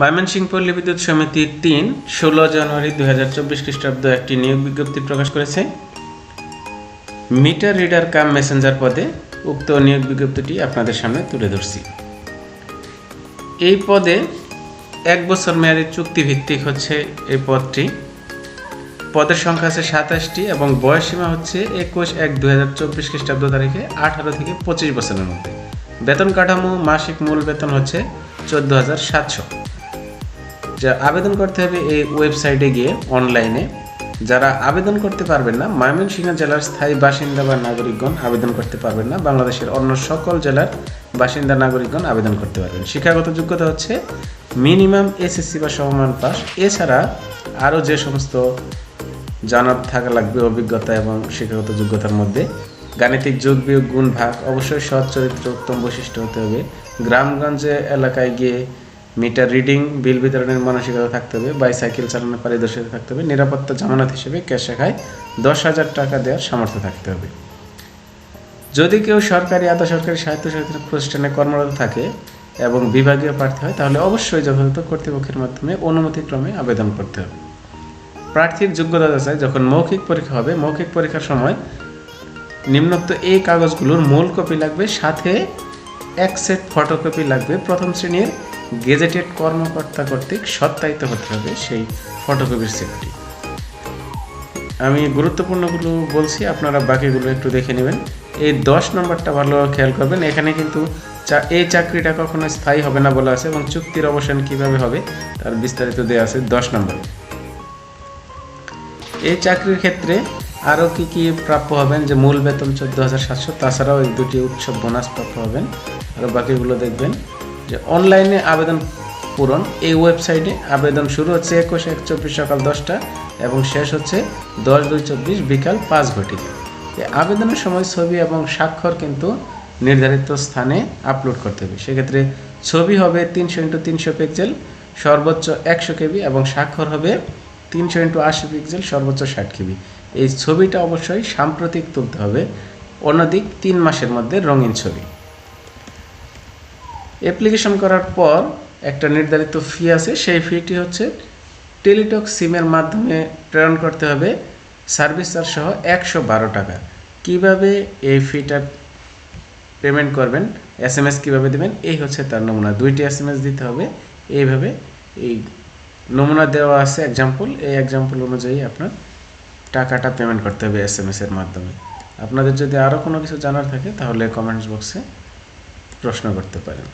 ময়মনসিংহ পল্লী বিদ্যুৎ সমিতির তিন, ষোলো জানুয়ারি দুই হাজার চব্বিশ খ্রিস্টাব্দ একটি নিয়োগ বিজ্ঞপ্তি প্রকাশ করেছে। মিটার রিডার কাম মেসেঞ্জার পদে উক্ত নিয়োগ বিজ্ঞপ্তিটি আপনাদের সামনে তুলে ধরছি। এই পদে এক বছর মেয়াদী চুক্তিভিত্তিক হচ্ছে এই পদটি। পদের সংখ্যা আছে সাতাশটি এবং বয়সসীমা হচ্ছে একুশ এক দুই হাজার চব্বিশ খ্রিস্টাব্দ তারিখে আঠারো থেকে পঁচিশ বছরের মধ্যে। বেতন কাঠামো মাসিক মূল বেতন হচ্ছে চোদ্দ হাজার সাতশো। যা আবেদন করতে হবে এই ওয়েবসাইটে গিয়ে অনলাইনে। যারা আবেদন করতে পারবেন না, ময়মনসিংহ জেলার স্থায়ী বাসিন্দা বা নাগরিকগণ আবেদন করতে পারবেন না। বাংলাদেশের অন্য সকল জেলার বাসিন্দা, নাগরিকগণ আবেদন করতে পারবেন। শিক্ষাগত যোগ্যতা হচ্ছে মিনিমাম এসএসসি বা সমমান পাস। এছাড়া আরও যে সমস্ত জানার থাকা লাগবে, অভিজ্ঞতা এবং শিক্ষাগত যোগ্যতার মধ্যে গাণিতিক যোগ বিয়োগ গুণ ভাগ, অবশ্যই সৎ চরিত্র উত্তম বৈশিষ্ট্য হতে হবে। গ্রামগঞ্জে এলাকায় গিয়ে মিটার রিডিং, বিল বিতরণের মানসিকতা থাকতে হবে, বাইসাইকেল চালানোর পারদর্শিতা থাকতে হবে, নিরাপত্তা জামানত হিসেবে ক্যাশ শাখায় দশ হাজার টাকা দেওয়ার সামর্থ্য থাকতে হবে। যদি কেউ সরকারি আধা সরকারি স্বায়ত্তশাসিত প্রতিষ্ঠানে কর্মরত থাকে এবং বিভাগীয় প্রার্থী হয়, তাহলে অবশ্যই যথাযথ কর্তৃপক্ষের মাধ্যমে অনুমতিক্রমে আবেদন করতে হবে। প্রার্থীর যোগ্যতা যাচাই যখন মৌখিক পরীক্ষা হবে, মৌখিক পরীক্ষার সময় নিম্নোক্ত এই কাগজগুলোর মূল কপি লাগবে, সাথে এক সেট ফটোকপি লাগবে প্রথম শ্রেণির গেজেটেড কর্মকর্তা কর্তৃক সত্যায়িত হতে হবে সেই ফটোকপির সেটটি আমি গুরুত্বপূর্ণগুলো বলছি, আপনারা বাকিগুলো একটু দেখে নেবেন। এই দশ নম্বরটা ভালো খেয়াল করবেন, এখানে কিন্তু এই চাকরিটা কখনো স্থায়ী হবে না বলা আছে এবং চুক্তির অবসান কীভাবে হবে তার বিস্তারিত দেওয়া আছে দশ নম্বরে। এই চাকরির ক্ষেত্রে আরও কি কি প্রাপ্য হবেন? যে মূল বেতন চোদ্দ হাজার সাতশো, তাছাড়াও এই দুটি উৎসব বোনাস প্রাপ্য হবেন। আরও বাকিগুলো দেখবেন। যে অনলাইনে আবেদন পূরণ। এই ওয়েবসাইটে আবেদন শুরু হচ্ছে একুশ, এক, চব্বিশ সকাল দশটা এবং শেষ হচ্ছে দশ, দুই, চব্বিশ বিকাল পাঁচ ঘটিকা। আবেদনের সময় ছবি এবং স্বাক্ষর কিন্তু নির্ধারিত স্থানে আপলোড করতে হবে। সেক্ষেত্রে ছবি হবে তিনশো ইন্টু তিনশো পিক্সেল, সর্বোচ্চ একশো কেবি এবং স্বাক্ষর হবে তিনশো ইন্টু আশি পিক্সেল, সর্বোচ্চ ষাট কেবি। এই ছবিটা অবশ্যই সাম্প্রতিক তুলতে হবে। অন্যদিক তিন মাসের মধ্যে রঙিন ছবি। অ্যাপ্লিকেশন করার পর একটা নির্ধারিত ফি আছে। সেই ফিটি হচ্ছে টেলিটক সিমের মাধ্যমে প্রেরণ করতে হবে। সার্ভিস চার্জ সহ একশো বারো টাকা। কীভাবে এই ফিটা পেমেন্ট করবেন এস এম এস কীভাবে দেবেন, এই হচ্ছে তার নমুনা। দুইটি এস এম এস দিতে হবে। এইভাবে এই নমুনা দেওয়া আছে এক্সাম্পল এই এক্সাম্পল অনুযায়ী আপনার টাকাটা পেমেন্ট করতে হবে এস এম এর মাধ্যমে। আপনাদের যদি আরও কোনো কিছু জানার থাকে, তাহলে কমেন্টস বক্সে প্রশ্ন করতে পারেন।